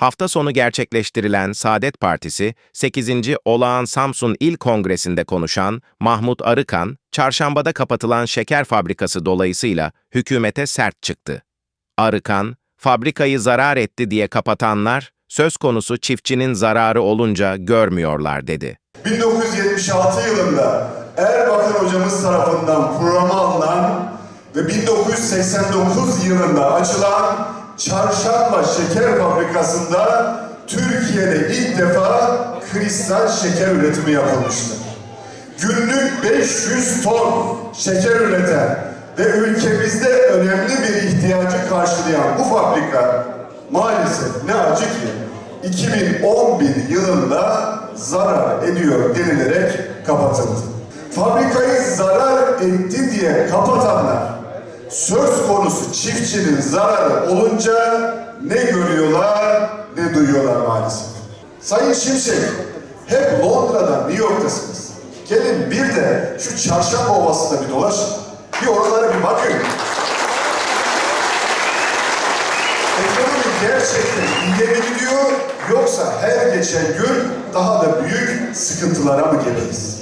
Hafta sonu gerçekleştirilen Saadet Partisi 8. Olağan Samsun İl Kongresi'nde konuşan Mahmut Arıkan, çarşambada kapatılan şeker fabrikası dolayısıyla hükümete sert çıktı. Arıkan, fabrikayı zarar etti diye kapatanlar, söz konusu çiftçinin zararı olunca görmüyorlar dedi. 1976 yılında Erbakan hocamız tarafından programa alınan ve 1989 yılında açılan Çarşamba Şeker Fabrikası'nda Türkiye'de ilk defa kristal şeker üretimi yapılmıştır. Günlük 500 ton şeker üreten ve ülkemizde önemli bir ihtiyacı karşılayan bu fabrika maalesef ne acı ki 2011 yılında zarar ediyor denilerek kapatıldı. Fabrikayı zarar etti diye kapatanlar söz konusu çiftçinin zararı olunca ne görüyorlar ne duyuyorlar maalesef. Sayın Şimşek hep Londra'da New York'tasınız. Gelin bir de şu çarşamba ovasında bir dolaşın. Bir oralara bir bakın. Ekonomi gerçekten iyiye mi gidiyor yoksa her geçen gün daha da büyük sıkıntılara mı geliriz?